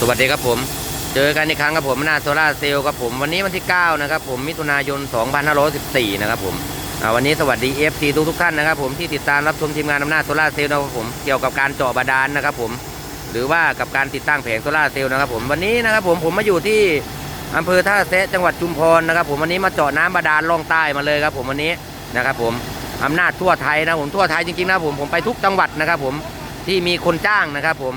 สวัสดีครับผม เจอกันอีกครั้งครับผมหน้าโซล่าเซลล์ครับผมวันนี้วันที่ 9 นะครับผมมิถุนายน 2514 นะครับผมวันนี้สวัสดี FC ทุกทุกท่านนะครับผมที่ติดตามรับชมทีมงานอำนาจโซล่าเซลล์นะครับผมเกี่ยวกับการเจาะบาดาลนะครับผมหรือว่ากับการติดตั้งแผงโซล่าเซลล์นะครับผมวันนี้นะครับผมผมมาอยู่ที่อำเภอท่าแซะจังหวัดชุมพรนะครับผมวันนี้มาเจาะน้ำบาดาลล่องใต้มาเลยครับผมวันนี้นะครับผมอำนาจทั่วไทยนะผมทั่วไทยจริงๆนะผมผมไปทุกจังหวัดนะครับผมที่มีคนจ้างนะครับผม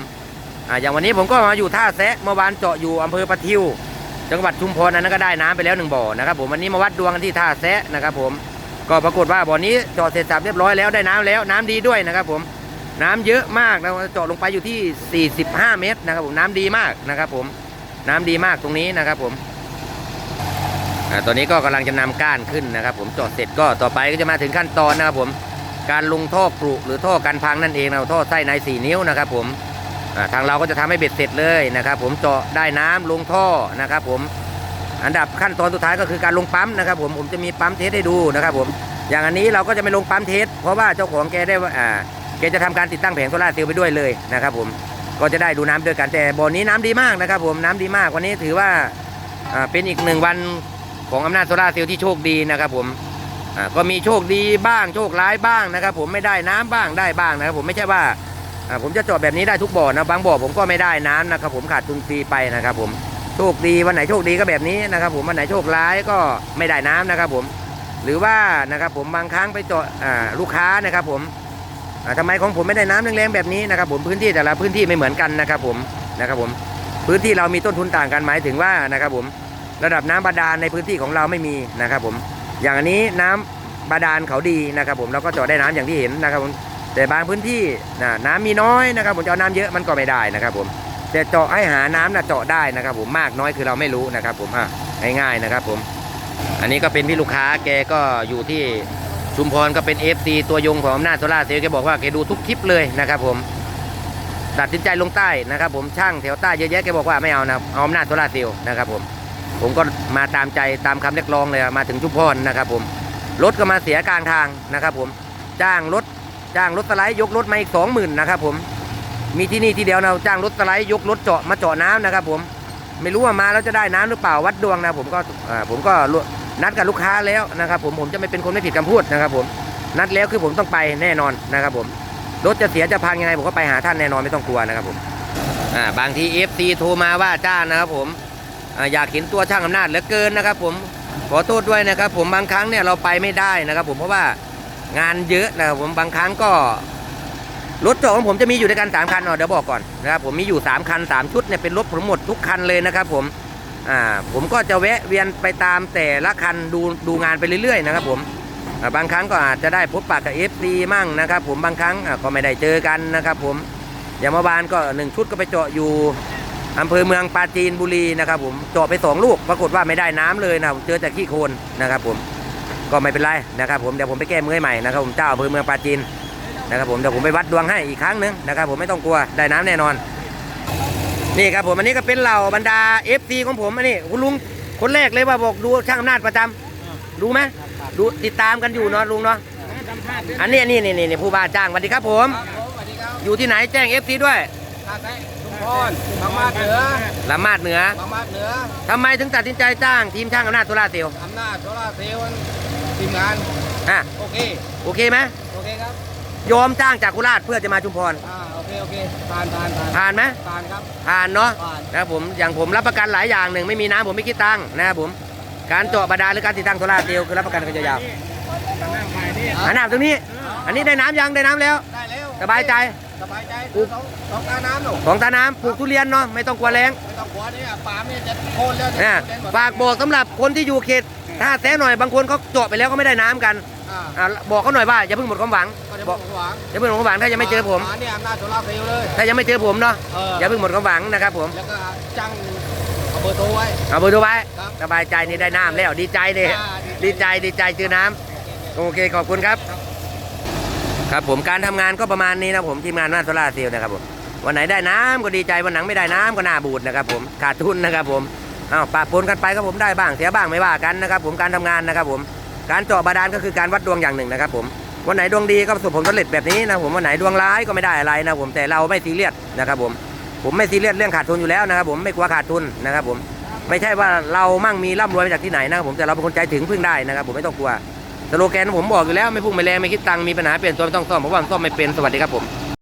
อ่าอย่างวันนี้ผมก็มาอยู่ท่าแซะเมื่อวานเจาะอยู่อำเภอปะทิว จังหวัดชุมพรนั้นก็ได้น้ำไปแล้วหนึ่งบ่อนะครับผมวันนี้มาวัดดวงกันที่ท่าแซะนะครับผมก็ปรากฏว่าบ่อนี้เจาะเสร็จสับเรียบร้อยแล้วได้น้ำแล้วน้ำดีด้วยนะครับผมน้ำเยอะมากนะเจาะลงไปอยู่ที่ 45 เมตรนะครับผมน้ำดีมากนะครับผมน้ำดีมากตรงนี้นะครับผมอ่าตอนนี้ก็กำลังจะนำก้านขึ้นนะครับ ผมเจาะเสร็จก็ต่อไปก็จะมาถึงขั้นตอนนะครับผมการลงท่อกรุหรือท่อกันพังนั่นเองนะท่อไส้ใน4นิ้วนะครับผม ทางเราก็จะทำให้เบ็ดเสร็จเลยนะครับ ผมเจาะได้น้ำลงท่อนะครับผมอันดับขั้นตอนสุดท้ายก็คือการลงปั๊มนะครับ ผมผมจะมีปั๊มเทสให้ดูนะครับ ผมอย่างอันนี้เราก็จะไม่ลงปั๊มเทสเพราะว่าเจ้าของแกได้อ่าแกจะทำการติดตั้งแผงโซล่าร์เซลล์ไปด้วยเลยนะครับ ผมก็จะได้ดูน้ำด้วยกันแต่บ่อนี้น้ำดีมากนะครับ ผมน้ำดีมากวันนี้ถือว่าอ่าเป็นอีกหนึ่งวันของอำนาจโซล่าร์เซลล์ที่โชคดีนะครับผมอ่าก็มีโชคดีบ้างโชคร้ายบ้างนะครับ ผมไม่ได้น้ำบ้างได้บ้างนะครับ ผมไม่ใช่ว่า ผมจะเจาะแบบนี้ได้ทุกบ่อนะบางบ่อผมก็ไม่ได้น้ำนะครับ ผมขาดทุนฟรีไปนะครับ ผมโชคดีวันไหนโชคดีก็แบบนี้นะครับ ผมวันไหนโชคร้ายก็ไม่ได้น้ำนะครับ ผม หรือว่านะครับผมบางครั้งไปเจาะอ่าลูกค้านะครับ ผมอ่าทำไมของผมไม่ได้น้ำแรงๆแบบนี้นะครับ ผมพื้นที่แต่ละพื้นที่ไม่เหมือนกันนะครับ ผมนะครับ ผมพื้นที่เรามีต้นทุนต่างกันหมายถึงว่านะครับ ผมระดับน้ำบาดาลในพื้นที่ของเราไม่มีนะครับ ผมอย่างอันนี้น้ำบาดาลเขาดีนะครับ ผมเราก็เจาะได้น้ำอย่างที่เห็นนะครับผม แต่บางพื้นที่นะน้ำมีน้อยนะครับ ผมจะเอาน้ำเยอะมันก็ไม่ได้นะครับ ผมแต่เจาะให้หาน้ำนะเจาะได้นะครับ ผมมากน้อยคือเราไม่รู้นะครับ ผมอะง่ายๆนะครับ ผม อันนี้ก็เป็นพี่ลูกค้าแกก็อยู่ที่ชุมพรก็เป็น FC ตัวยงของอำนาจโซล่าเซลล์แกบอกว่าแกดูทุกคลิปเลยนะครับ ผมตัดสินใจลงใต้นะครับ ผมช่างแถวใต้เยอะแยะแกบอกว่าไม่เอานะเอาอำนาจโซล่าเซลล์นะครับ ผม ผมก็มาตามใจตามคำเรียกร้องเลยมาถึงชุมพรนะครับ ผมรถก็มาเสียกลางทางนะครับ ผมจ้างรถ จ้างรถสไลด์ยกรถมาอีกสองหมื่นนะครับผมมีที่นี่ที่เดียวนะจ้างรถสไลด์ยกรถเจาะมาเจาะน้ำนะครับ ผมไม่รู้ว่ามาแล้วจะได้น้ำหรือเปล่าวัดดวงนะผมก็ผมก็นัดกับลูกค้าแล้วนะครับ ผมผมจะไม่เป็นคนไม่ผิดคำพูดนะครับ ผมนัดแล้วคือผมต้องไปแน่นอนนะครับ ผมรถจะเสียจะพังยังไงผมก็ไปหาท่านแน่นอนไม่ต้องกลัวนะครับผมอ่าบางทีเอฟซีโทรมาว่าจ้างนะครับ ผมออยากเห็นตัวช่างอำนาจเหลือเกินนะครับ ผมขอโทษด้วยนะครับ ผมบางครั้งเนี่ยเราไปไม่ได้นะครับ ผมเพราะว่า งานเยอะนะครับผมบางครั้งก็รถจาะของผมจะมีอยู่ด้วยกันสามคันเนาะเดี๋ยวบอกก่อนนะครับผมมีอยู่สามคันสามชุดเนี่ยเป็นรถผมหมดทุกคันเลยนะครับผมอ่าผมก็จะแวะเวียนไปตามแต่ละคันดูดูงานไปเรื่อยๆนะครับผมบางครั้งก็อาจจะได้พบปะกับเอฟซีมั่งนะครับผมบางครั้งก็ไม่ได้เจอกันนะครับผมอย่างเมื่อวานก็หนึ่งชุดก็ไปเจาะอยู่อำเภอเมืองปราจีนบุรีนะครับผมเจาะไปสองลูกปรากฏว่าไม่ได้น้ำเลยนะผมเจอแต่ขี้โคลนนะครับผม ก็ไม่เป็นไรนะครับผมเดี๋ยวผมไปแก้มือให้ใหม่นะครับผมเจ้าอำเภอเมืองปราจีนนะครับผมเดี๋ยวผมไปวัดดวงให้อีกครั้งหนึงนะครับผมไม่ต้องกลัวได้น้ำแน่นอน นี่ครับผมอันนี้ก็เป็นเหล่าบรรดา FC ของผมอันนี้คุณลุงคนแรกเลยว่าบอกดูช่างอำนาจประจำดูไหมดูติดตามกันอยู่เนาะลุงเนาะอันนี้นี่นี่นี่ผู้ว่าจ้างสวัสดีครับผมครับผมสวัสดีครับอยู่ที่ไหนแจ้ง FC ด้วยท่าแซะชุมพรบางมาดเหนือละมาดเหนือบางมาดเหนือทำไมถึงตัดสินใจจ้างทีมช่างอำนาจโซล่าร์เซลล์อำนาจโซล่าร์เซลล์ ทีมงานอะโอเคโอเคไหมโอเคครับยอมจ้างจากโคราชเพื่อจะมาชุมพรอ่าโอเคโอเคผ่านผ่านผ่านผ่านไหมผ่านครับผ่านเนาะผ่านนะครับผมอย่างผมรับประกันหลายอย่างหนึ่งไม่มีน้ำผมไม่คิดตังค์นะครับผมการเจาะบาดาลหรือการติดตั้งโซล่าร์เซลล์คือรับประกันกันยาวๆอันน้ำตรงนี้ อันนี้ได้น้ำยังได้น้ำแล้ว ได้แล้วสบายใจสบายใจคือสองสองตาน้ำหนูของตาน้ำปลูกทุเรียนเนาะไม่ต้องกลัวแรงไม่ต้องกลัวเนี่ยปาล์มเนี่ยจะโค่นแล้วนะจะโค่นหมดฝากบอกสำหรับคนที่อยู่เขต ท่าแท้หน่อยบางคนเขาเจาะไปแล้วก็ไม่ได้น้ำกันอ่าอ่าบอกเขาหน่อยว่าอย่าเพิ่งหมดความหวังก็จะบบออกกหวังอย่าเพิ่งหมดความหวังถ้ายังไม่เจอผมาเนี่ยอำนาจโซล่าร์เซลล์เลย ถ้ายังไม่เจอผมเนาะเอออ ย่าเพิ่งหมดความหวังนะครับผมแล้วก็จังเอาเบอร์โทรไว้ เอาเบอร์โทรไว้ครับสบายใจนี่ได้น้ำแล้วดีใจเลยอ่าดีใจ ดีใจเจอน้ำโอเคขอบคุณครับ ครับผมการทำงานก็ประมาณนี้นะผมทีมงานหน้าโซล่าร์เซลล์นะครับผมวันไหนได้น้ำก็ดีใจวันหนังไม่ได้น้ำก็หน้าบูดนะครับผมขาดทุนนะครับผม อ้าปะปนกันไปครับผมได้บ้างเสียบ้างไม่ว่ากันนะครับผมการทำงานนะครับผมการเจาะบาดาลก็คือการวัดดวงอย่างหนึ่งนะครับผมวันไหนดวงดีก็ประสบผลสำเร็จแบบนี้นะผมวันไหนดวงร้ายก็ไม่ได้อะไรนะผมแต่เราไม่ซีเรียสนะครับผมผมไม่ซีเรียสเรื่องขาดทุนอยู่แล้วนะครับผมไม่กลัวขาดทุนนะครับผมไม่ใช่ว่าเรามั่งมีร่ำรวยมาจากที่ไหนนะครับผมแต่เราเป็นคนใจถึงพึ่งได้นะครับผมไม่ต้องกลัวสโลแกนผมบอกอยู่แล้วไม่พุ่งไม่แรงไม่คิดตังค์มีปัญหาเปลี่ยนตัวไม่ต้องซ่อมเพราะว่าซ่อมไม่เป็นสวัสดีครับผม